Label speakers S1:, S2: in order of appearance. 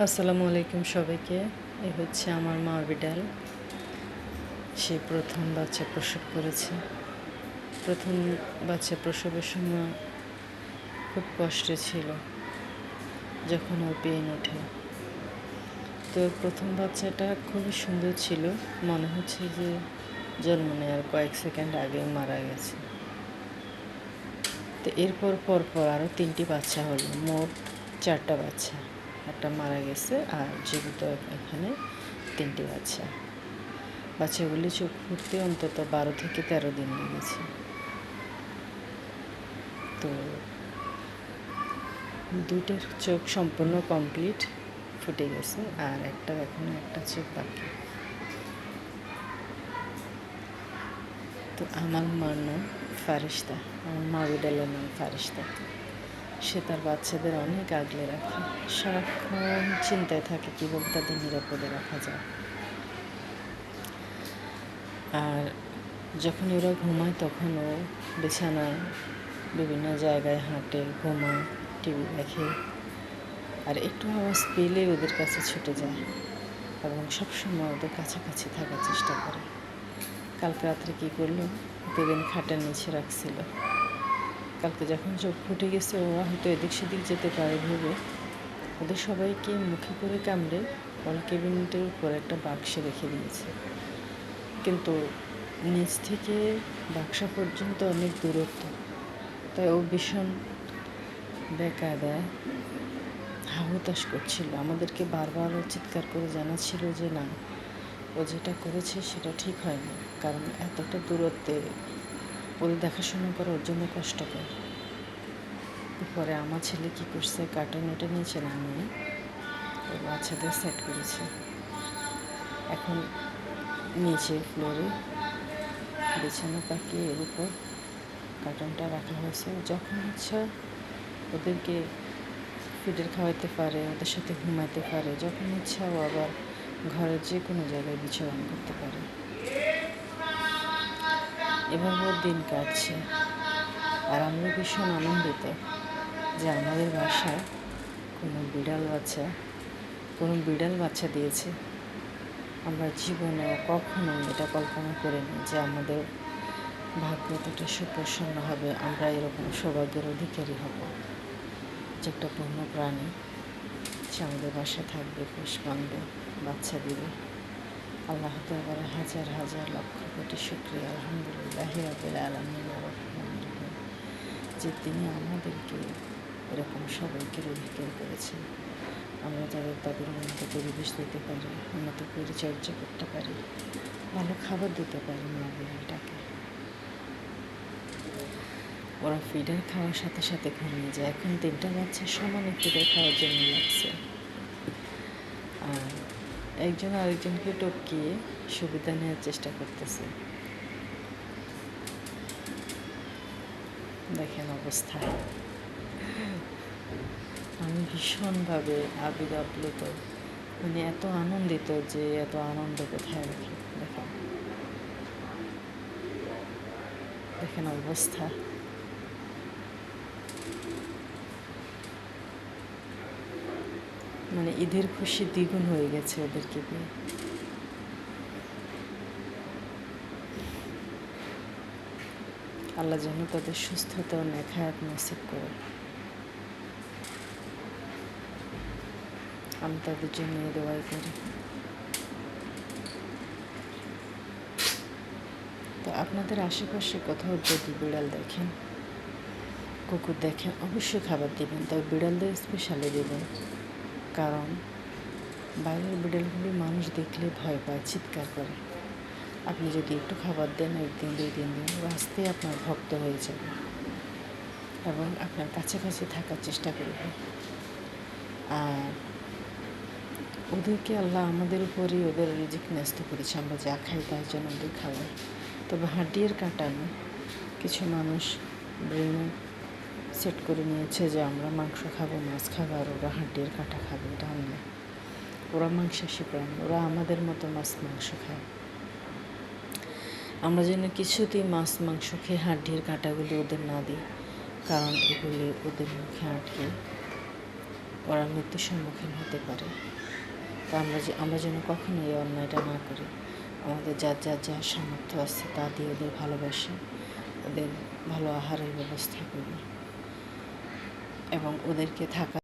S1: আসসালামু আলাইকুম সবাইকে। এ হচ্ছে আমার মা বিড়াল। সে প্রথম বাচ্চা প্রসব করেছে। প্রথম বাচ্চা প্রসবের সময় খুব কষ্টে ছিল, যখন ওর পেন ওঠে। তো প্রথম বাচ্চাটা খুবই সুন্দর ছিল। মনে হচ্ছে যে জন্ম নেওয়ার কয়েক সেকেন্ড আগে মারা গেছে। তো এরপর পরপর আরও তিনটি বাচ্চা হলো, মোট চারটা বাচ্চা। একটা মারা গেছে আর জীবিত এখানে তিনটি বাচ্চা। বাচ্চাগুলি চোখ ফুটতে অন্তত বারো থেকে তেরো দিন লেগেছে। তো দুইটার চোখ সম্পূর্ণ কমপ্লিট ফুটে গেছে আর একটা এখনও একটা চোখ বাকি। তো আমার মার নাম ফারিস্তা, আমার মা বিড়ালের নাম ফারিস্তা। সে তার বাচ্চাদের অনেক আগলে রাখে। সারাক্ষণ চিন্তায় থাকে কীভাবে তাদের নিরাপদে রাখা যায়। আর যখন ওরা ঘুমায়, তখন ও বিছানায় বিভিন্ন জায়গায় হাঁটে, ঘুমায়, টিভি দেখে। আর একটু আওয়াজ পেলে ওদের কাছে ছুটে যায় এবং সবসময় ওদের কাছাকাছি থাকার চেষ্টা করে। কালকে রাত্রে কী করল? প্রতিদিন খাটের নিচে রাখছিল। কালকে যখন চোখ ফুটে গেছে ওরা হয়তো এদিক সেদিক যেতে পারে ভেবে। ওদের সবাইকে মুখে করে কামড়ে ওরা কেবিনেটের উপর একটা বাক্সে রেখে দিয়েছে। কিন্তু নিচ থেকে বাক্সা পর্যন্ত অনেক দূরত্ব। তাই ও ভীষণ বেকা দেয় হাহুতাশ করছিল। আমাদেরকে বারবার চিৎকার করে জানাচ্ছিল যে, না, ও যেটা করেছে সেটা ঠিক হয়নি। কারণ এতটা দূরত্বে ওদের দেখাশোনা করা ওর জন্য কষ্টকর। পরে আমার ছেলে কী করছে কার্টুন ওটা নিচে নামিয়ে ওর বাচ্চাদের সেট করেছে। এখন নিচে ফ্লোরে বিছানা পাকিয়ে এর উপর কার্টুনটা রাখা হয়েছে। যখন ইচ্ছা ওদেরকে ফিডের খাওয়াতে পারে, ওদের সাথে ঘুমাতে পারে। যখন ইচ্ছা ও আবার ঘরের যে কোনো জায়গায় বিচরণ করতে পারে। এভাবে দিন কাটছে। আর আমরা ভীষণ আনন্দিত যে আমাদের বাসায় কোনো বিড়াল বাচ্চা, কোনো বিড়াল বাচ্চা দিয়েছে। আমরা জীবনে কখনো এটা কল্পনা করিনি যে আমাদের ভাগ্য সুপ্রসন্ন হবে। আমরা এরকম সৌভাগ্যের অধিকারী হব যে একটা পূর্ণ প্রাণী সে আমাদের বাসায় থাকবে, পোষ বাচ্চা দিবে। আল্লাহ তাবারে হাজার হাজার লক্ষ কোটি শুক্রিয়া, আলহামদুলিল্লাহ রাবেল আলমিন যে তিনি আমাদেরকে এরকম সবাইকে অধিকার করেছেন। আমরা যাদের তাদের উন্নত পরিবেশ দিতে পারি, উন্নত পরিচর্যা করতে পারি, ভালো খাবার দিতে পারি মা বিড়ালটাকে ওরা ফিডার খাওয়ার সাথে সাথে ঘুমিয়ে যায়। এখন তিনটা বাচ্চা সমানে ফিডার খাওয়ার জন্য লাগছে। আর একজন আরেকজনকে টপকিয়ে সুবিধা নেওয়ার চেষ্টা করতেছে। দেখেন অবস্থা। আমি ভীষণভাবে আবেগ আপ্লুত। মানে এত আনন্দিত যে এত আনন্দ কোথায় দেখেন। দেখেন অবস্থা। মানে ঈদের খুশি দ্বিগুণ হয়ে গেছে ওদেরকে দিয়ে আল্লাহ যেন তাদের সুস্থতা ও নেখায়াত নসিব করে। আমি তাদের জন্য দোয়াই করি। তো আপনাদের আশেপাশে কোথাও যদি বিড়াল দেখেন, কুকুর দেখেন, অবশ্যই খাবার দিবেন তবে বিড়ালদের স্পেশালি দেবেন। কারণ বাইরের বিড়ালগুলি মানুষ দেখলে ভয় পায়, চিৎকার করে। আপনি যদি একটু খাবার দেন, একদিন, দুই দিন দিন রাস্তায় আপনার ভক্ত হয়ে যাবে এবং আপনার কাছাকাছি থাকার চেষ্টা করবে। আর ওদেরকে আল্লাহ আমাদের উপরই ওদের রিজিক ন্যস্ত করেছে। আমরা যা খাই তার জন্য ওদের খাওয়াই তবে হাড্ডির কাটানো কিছু মানুষ ব্রেনে সেট করে নিয়েছে যে আমরা মাংস খাব, মাছ খাব, আর ওরা হাড্ডির কাটা খাবে, এটা না ওরা মাংসাশী প্রাণী, ওরা আমাদের মতো মাছ মাংস খায়। আমরা যেন কিছুতেই মাছ মাংস খেয়ে হাড্ডির কাঁটাগুলি ওদের না দিই, কারণ এগুলি ওদের মুখে আটকে ওরা মৃত্যুর সম্মুখীন হতে পারে। তা আমরা যে, আমরা যেন কখনো এই অন্যায়টা না করি। আমাদের যার যার যা সামর্থ্য আছে তা দিয়ে ওদের ভালোবাসি, ওদের ভালো আহারের ব্যবস্থা করি। এবং ওদেরকে থাকা